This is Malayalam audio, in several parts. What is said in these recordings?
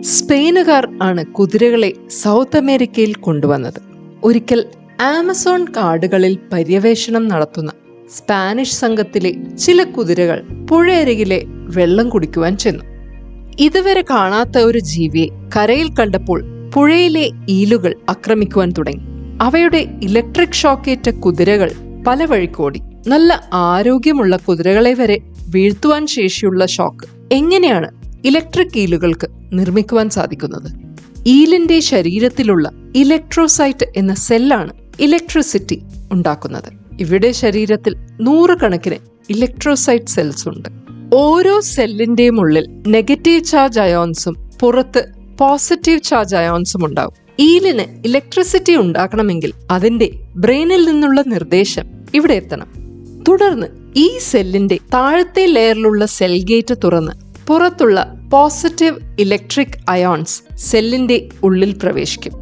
സ്പെയിനുകാർ ആണ് കുതിരകളെ സൗത്ത് അമേരിക്കയിൽ കൊണ്ടുവന്നത്. ഒരിക്കൽ ആമസോൺ കാടുകളിൽ പര്യവേഷണം നടത്തുന്ന സ്പാനിഷ് സംഘത്തിലെ ചില കുതിരകൾ പുഴയരികിലെ വെള്ളം കുടിക്കുവാൻ ചെന്നു. ഇതുവരെ കാണാത്ത ഒരു ജീവിയെ കരയിൽ കണ്ടപ്പോൾ പുഴയിലെ ഈലുകൾ ആക്രമിക്കുവാൻ തുടങ്ങി. അവയുടെ ഇലക്ട്രിക് ഷോക്കേറ്റ കുതിരകൾ പല വഴിക്കോടി. നല്ല ആരോഗ്യമുള്ള കുതിരകളെ വരെ വീഴ്ത്തുവാൻ ശേഷിയുള്ള ഷോക്ക് എങ്ങനെയാണ് ഇലക്ട്രിക് ഈലുകൾക്ക് നിർമ്മിക്കുവാൻ സാധിക്കുന്നത്. ഈലിന്റെ ശരീരത്തിലുള്ള ഇലക്ട്രോസൈറ്റ് എന്ന സെല്ലാണ് ഇലക്ട്രിസിറ്റി ഉണ്ടാക്കുന്നത്. ഇവിടെ ശരീരത്തിൽ നൂറുകണക്കിന് ഇലക്ട്രോസൈറ്റ് സെൽസ് ഉണ്ട്. ഓരോ സെല്ലിന്റെയും ഉള്ളിൽ നെഗറ്റീവ് ചാർജ് അയോൺസും പുറത്ത് പോസിറ്റീവ് ചാർജ് അയോൺസും ഉണ്ടാവും. ഈലിന് ഇലക്ട്രിസിറ്റി ഉണ്ടാക്കണമെങ്കിൽ അതിന്റെ ബ്രെയിനിൽ നിന്നുള്ള നിർദ്ദേശം ഇവിടെ എത്തണം. തുടർന്ന് ഈ സെല്ലിന്റെ താഴത്തെ ലെയറിലുള്ള സെൽ ഗേറ്റ് തുറന്ന് പുറത്തുള്ള പോസിറ്റീവ് ഇലക്ട്രിക് അയോൺസ് സെല്ലിന്റെ ഉള്ളിൽ പ്രവേശിക്കും.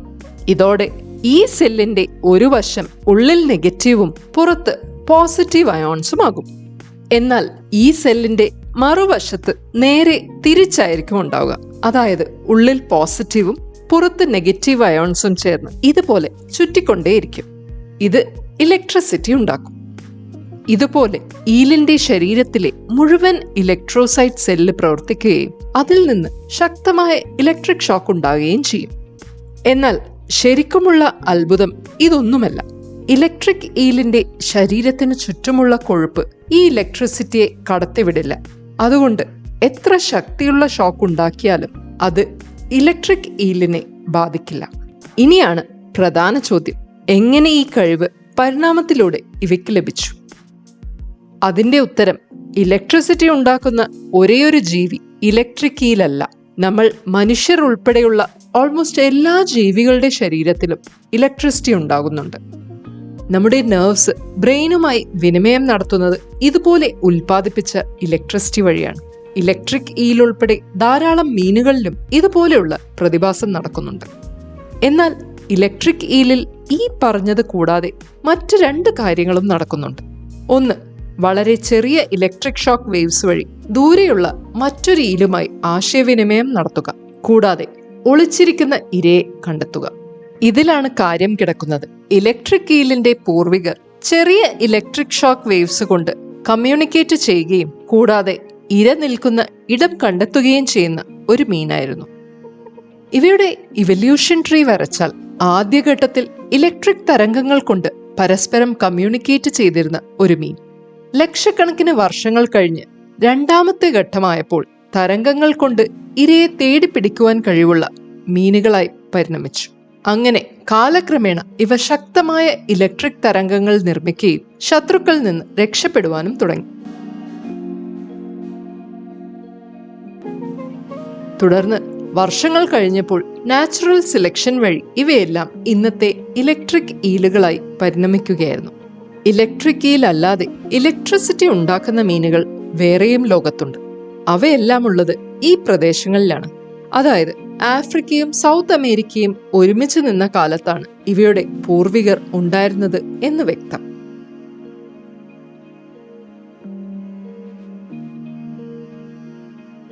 ഇതോടെ ഈ സെല്ലിന്റെ ഒരു വശം ഉള്ളിൽ നെഗറ്റീവും പുറത്ത് പോസിറ്റീവ് അയോൺസുമാകും എന്നാൽ ഈ സെല്ലിന്റെ മറുവശത്ത് നേരെ തിരിച്ചായിരിക്കും ഉണ്ടാവുക. അതായത് ഉള്ളിൽ പോസിറ്റീവും പുറത്ത് നെഗറ്റീവ് അയോൺസും ചേർന്ന് ഇതുപോലെ ചുറ്റിക്കൊണ്ടേയിരിക്കും. ഇത് ഇലക്ട്രിസിറ്റി ഉണ്ടാക്കും. ഇതുപോലെ ഈലിന്റെ ശരീരത്തിലെ മുഴുവൻ ഇലക്ട്രോസൈറ്റ് സെല്ല് പ്രവർത്തിക്കുകയും അതിൽ നിന്ന് ശക്തമായ ഇലക്ട്രിക് ഷോക്ക് ഉണ്ടാകുകയും ചെയ്യും. എന്നാൽ ശരിക്കുമുള്ള അത്ഭുതം ഇതൊന്നുമല്ല. ഇലക്ട്രിക് ഈലിന്റെ ശരീരത്തിന് ചുറ്റുമുള്ള കൊഴുപ്പ് ഈ ഇലക്ട്രിസിറ്റിയെ കടത്തിവിടില്ല. അതുകൊണ്ട് എത്ര ശക്തിയുള്ള ഷോക്ക് ഉണ്ടാക്കിയാലും അത് ഇലക്ട്രിക് ഈലിനെ ബാധിക്കില്ല. ഇനിയാണ് പ്രധാന ചോദ്യം. എങ്ങനെ ഈ കഴിവ് പരിണാമത്തിലൂടെ ഇവയ്ക്ക് ലഭിച്ചു? അതിന്റെ ഉത്തരം ഇലക്ട്രിസിറ്റി ഉണ്ടാക്കുന്ന ഒരേയൊരു ജീവി ഇലക്ട്രിക്കിയിലല്ല നമ്മൾ മനുഷ്യർ ഉൾപ്പെടെയുള്ള ഓൾമോസ്റ്റ് എല്ലാ ജീവികളുടെ ശരീരത്തിലും ഇലക്ട്രിസിറ്റി ഉണ്ടാകുന്നുണ്ട്. നമ്മുടെ നെർവ്സ് ബ്രെയിനുമായി വിനിമയം നടത്തുന്നത് ഇതുപോലെ ഉൽപ്പാദിപ്പിച്ച ഇലക്ട്രിസിറ്റി വഴിയാണ്. ഇലക്ട്രിക് ഈൽ ഉൾപ്പെടെ ധാരാളം മീനുകളിലും ഇതുപോലെയുള്ള പ്രതിഭാസം നടക്കുന്നുണ്ട്. എന്നാൽ ഇലക്ട്രിക് ഈലിൽ ഈ പറഞ്ഞത് കൂടാതെ മറ്റ് രണ്ട് കാര്യങ്ങളും നടക്കുന്നുണ്ട്. ഒന്ന് വളരെ ചെറിയ ഇലക്ട്രിക് ഷോക്ക് വേവ്സ് വഴി ദൂരെയുള്ള മറ്റൊരു ഈലുമായി ആശയവിനിമയം നടത്തുക. കൂടാതെ ഒളിച്ചിരിക്കുന്ന ഇരയെ കണ്ടെത്തുക. ഇതിലാണ് കാര്യം കിടക്കുന്നത്. ഇലക്ട്രിക് ഈലിന്റെ പൂർവികർ ചെറിയ ഇലക്ട്രിക് ഷോക്ക് വേവ്സ് കൊണ്ട് കമ്മ്യൂണിക്കേറ്റ് ചെയ്യുകയും കൂടാതെ ഇര നിൽക്കുന്ന ഇടം കണ്ടെത്തുകയും ചെയ്യുന്ന ഒരു മീനായിരുന്നു. ഇവയുടെ ഇവല്യൂഷൻ ട്രീ വരച്ചാൽ ആദ്യഘട്ടത്തിൽ ഇലക്ട്രിക് തരംഗങ്ങൾ കൊണ്ട് പരസ്പരം കമ്മ്യൂണിക്കേറ്റ് ചെയ്തിരുന്ന ഒരു മീൻ. ലക്ഷക്കണക്കിന് വർഷങ്ങൾ കഴിഞ്ഞ് രണ്ടാമത്തെ ഘട്ടമായപ്പോൾ തരംഗങ്ങൾ കൊണ്ട് ഇരയെ തേടി പിടിക്കുവാൻ കഴിവുള്ള മീനുകളായി പരിണമിച്ചു. അങ്ങനെ കാലക്രമേണ ഇവ ശക്തമായ ഇലക്ട്രിക് തരംഗങ്ങൾ നിർമ്മിക്കുകയും ശത്രുക്കളിൽ നിന്ന് രക്ഷപ്പെടുവാനും തുടങ്ങി. തുടർന്ന് വർഷങ്ങൾ കഴിഞ്ഞപ്പോൾ നാച്ചുറൽ സെലക്ഷൻ വഴി ഇവയെല്ലാം ഇന്നത്തെ ഇലക്ട്രിക് ഈലുകളായി പരിണമിക്കുകയായിരുന്നു. ഇലക്ട്രിക് അല്ലാതെ ഇലക്ട്രിസിറ്റി ഉണ്ടാക്കുന്ന മീനുകൾ വേറെയും ലോകത്തുണ്ട്. അവയെല്ലാം ഉള്ളത് ഈ പ്രദേശങ്ങളിലാണ്. അതായത് ആഫ്രിക്കയും സൗത്ത് അമേരിക്കയും ഒരുമിച്ച് നിന്ന കാലത്താണ് ഇവയുടെ പൂർവികർ ഉണ്ടായിരുന്നത് എന്ന് വ്യക്തം.